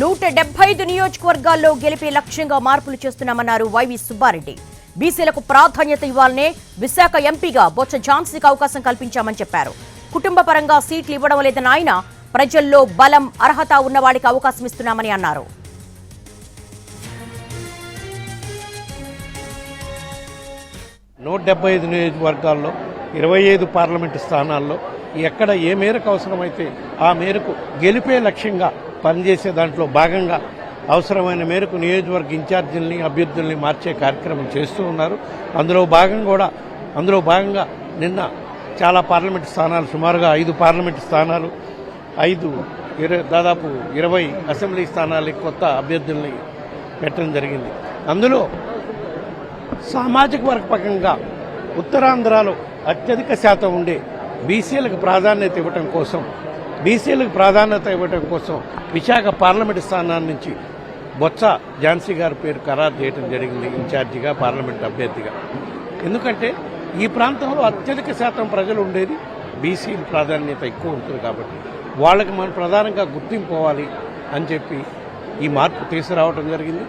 నూట డెబ్బై ఐదు నియోజకవర్గాల్లో గెలిపే లక్ష్యంగా మార్పులు చేస్తున్నామన్నారు వైవి సుబ్బారెడ్డి. బీసీలకు ప్రాధాన్యత ఇవ్వాలనే విశాఖ ఎంపీగా బొత్స ఝాన్సీకి అవకాశం కల్పించామని చెప్పారు. కుటుంబ పరంగా సీట్లు ఇవ్వడం లేదని ఆయన ప్రజల్లో బలం అర్హత ఉన్నవాడికి అవకాశం ఇస్తున్నామని అన్నారు. నూట డెబ్బై ఐదు నియోజకవర్గాల్లో ఇరవై ఐదు పార్లమెంటు స్థానాల్లో ఎక్కడ ఏ మేరకు అవసరమైతే ఆ మేరకు గెలిపే లక్ష్యంగా పనిచేసే దాంట్లో భాగంగా అవసరమైన మేరకు నియోజకవర్గ ఇన్ఛార్జీల్ని అభ్యర్థుల్ని మార్చే కార్యక్రమం చేస్తూ ఉన్నారు. అందులో భాగం కూడా అందులో భాగంగా నిన్న చాలా పార్లమెంటు స్థానాలు సుమారుగా ఐదు పార్లమెంటు స్థానాలు ఐదు దాదాపు ఇరవై అసెంబ్లీ స్థానాలకి కొత్త అభ్యర్థుల్ని పెట్టడం జరిగింది. అందులో సామాజిక వర్గపకంగా ఉత్తరాంధ్రలో అత్యధిక శాతం ఉండే బీసీలకు ప్రాధాన్యత ఇవ్వటం కోసం బీసీలకు ప్రాధాన్యత ఇవ్వటం కోసం విశాఖ పార్లమెంటు స్థానాన్ని నుంచి బొత్స ఝాన్సీ గారి పేరు ఖరారు చేయడం జరిగింది ఇన్ఛార్జిగా పార్లమెంట్ అభ్యర్థిగా. ఎందుకంటే ఈ ప్రాంతంలో అత్యధిక శాతం ప్రజలు ఉండేది బీసీ ప్రాధాన్యత ఎక్కువ ఉంటుంది కాబట్టి వాళ్ళకి మనం ప్రధానంగా గుర్తింపు పోవాలి అని చెప్పి ఈ మార్పు తీసుకురావడం జరిగింది.